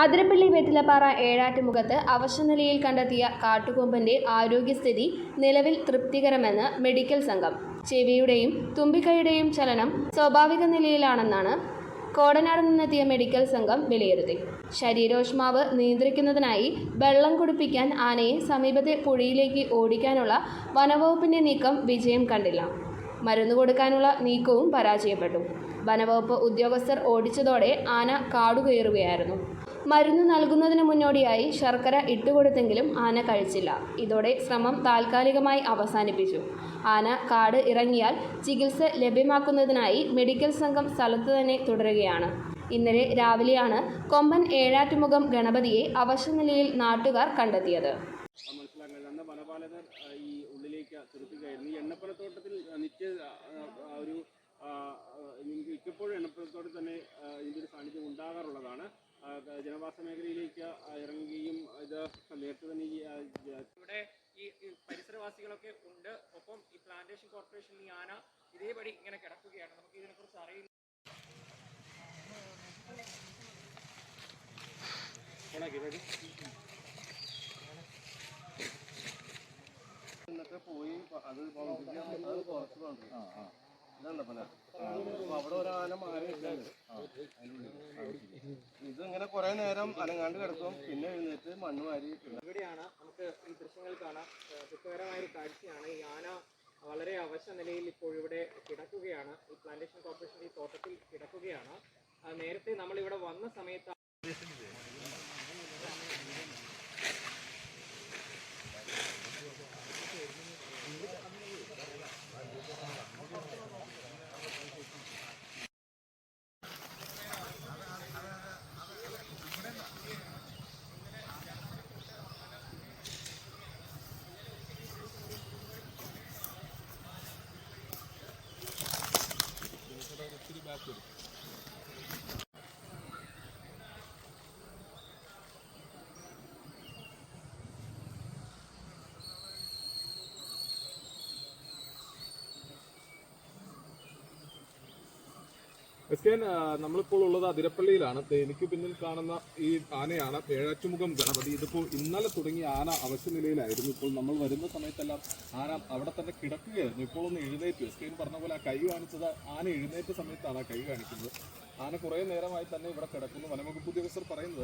അതിരപ്പള്ളി വെറ്റിലപ്പാറ ഏഴാറ്റുമുഖത്ത് അവശനിലയിൽ കണ്ടെത്തിയ കാട്ടുകൊമ്പന്റെ ആരോഗ്യസ്ഥിതി നിലവിൽ തൃപ്തികരമെന്ന് മെഡിക്കൽ സംഘം. ചെവിയുടെയും തുമ്പിക്കൈയുടെയും ചലനം സ്വാഭാവിക നിലയിലാണെന്നാണ് കോടനാട് നിന്നെത്തിയ മെഡിക്കൽ സംഘം വിലയിരുത്തി. ശരീരോഷ്മാവ് നിയന്ത്രിക്കുന്നതിനായി വെള്ളം കുടിപ്പിക്കാൻ ആനയെ സമീപത്തെ പുഴയിലേക്ക് ഓടിക്കാനുള്ള വനവകുപ്പിന്റെ നീക്കം വിജയം കണ്ടില്ല. മരുന്ന് കൊടുക്കാനുള്ള നീക്കവും പരാജയപ്പെട്ടു. വനവകുപ്പ് ഉദ്യോഗസ്ഥർ ഓടിച്ചതോടെ ആന കാടുകയറുകയായിരുന്നു. മരുന്ന് നൽകുന്നതിന് മുന്നോടിയായി ശർക്കര ഇട്ടുകൊടുത്തെങ്കിലും ആന കഴിച്ചില്ല ഇതോടെ ശ്രമം താൽക്കാലികമായി അവസാനിപ്പിച്ചു ആന കാട് ഇറങ്ങിയാൽ ചികിത്സ ലഭ്യമാക്കുന്നതിനായി മെഡിക്കൽ സംഘം സ്ഥലത്ത് തന്നെ തുടരുകയാണ് ഇന്നലെ രാവിലെയാണ് കൊമ്പൻ ഏഴാറ്റുമുഖം ഗണപതിയെ അവശനിലയിൽ നാട്ടുകാർ കണ്ടെത്തിയത് ഒരു തന്നെ ഇതിന്റെ സാന്നിധ്യം ഉണ്ടാകാറുള്ളതാണ് ജനവാസ മേഖലയിലേക്ക് ഇറങ്ങുകയും ഇത് നേരത്തെ തന്നെ ഇവിടെ ഈ പരിസരവാസികളൊക്കെ ഉണ്ട്. ഒപ്പം ഈ പ്ലാന്റേഷൻ കോർപ്പറേഷൻ ഈ ആന ഇതേപടി ഇങ്ങനെ കിടക്കുകയാണ്. നമുക്ക് ഇതിനെക്കുറിച്ച് അറിയില്ല. എന്നിട്ട് പോയി അത് പൗതിക്ക് അത് പുറത്ത് കൊണ്ടുപോയി. ഇതാണ്ടോ പല അപ്പൊ അവിടെ ഒരു ആന മാറി കുറെ നേരം അനങ്ങാണ്ട് കിടക്കും. പിന്നെ എഴുന്നേറ്റ് മണ്ണ് വാരി ഇവിടെയാണ് നമുക്ക് ഈ ദൃശ്യങ്ങൾ കാണാം. ദുഃഖകരമായ ഒരു കാഴ്ചയാണ്. ഈ ആന വളരെ അവശ നിലയിൽ ഇപ്പോൾ ഇവിടെ കിടക്കുകയാണ്. ഈ പ്ലാന്റേഷൻ കോർപ്പറേഷന്റെ ഈ തോട്ടത്തിൽ കിടക്കുകയാണ്. നേരത്തെ നമ്മൾ ഇവിടെ വന്ന Ertuğrul. എസ് കെ എൻ, നമ്മളിപ്പോൾ ഉള്ളത് അതിരപ്പള്ളിയിലാണ്. എനിക്ക് പിന്നിൽ കാണുന്ന ഈ ആനയാണ് പേഴാറ്റുമുഖം ഗണപതി. ഇതിപ്പോൾ ഇന്നലെ തുടങ്ങിയ ആന അവശ്യ നിലയിലായിരുന്നു. ഇപ്പോൾ നമ്മൾ വരുന്ന സമയത്തെല്ലാം ആന അവിടെ തന്നെ കിടക്കുകയായിരുന്നു. ഇപ്പോൾ ഒന്ന് എഴുന്നേറ്റു. എസ് കെ പറഞ്ഞ പോലെ ആ കൈ കാണിച്ചത് ആന എഴുന്നേറ്റ സമയത്താണ് ആ കൈ കാണിക്കുന്നത്. ആന കുറേ നേരമായി തന്നെ ഇവിടെ കിടക്കുന്നു. വനംവകുപ്പ് ഉദ്യോഗസ്ഥർ പറയുന്നത്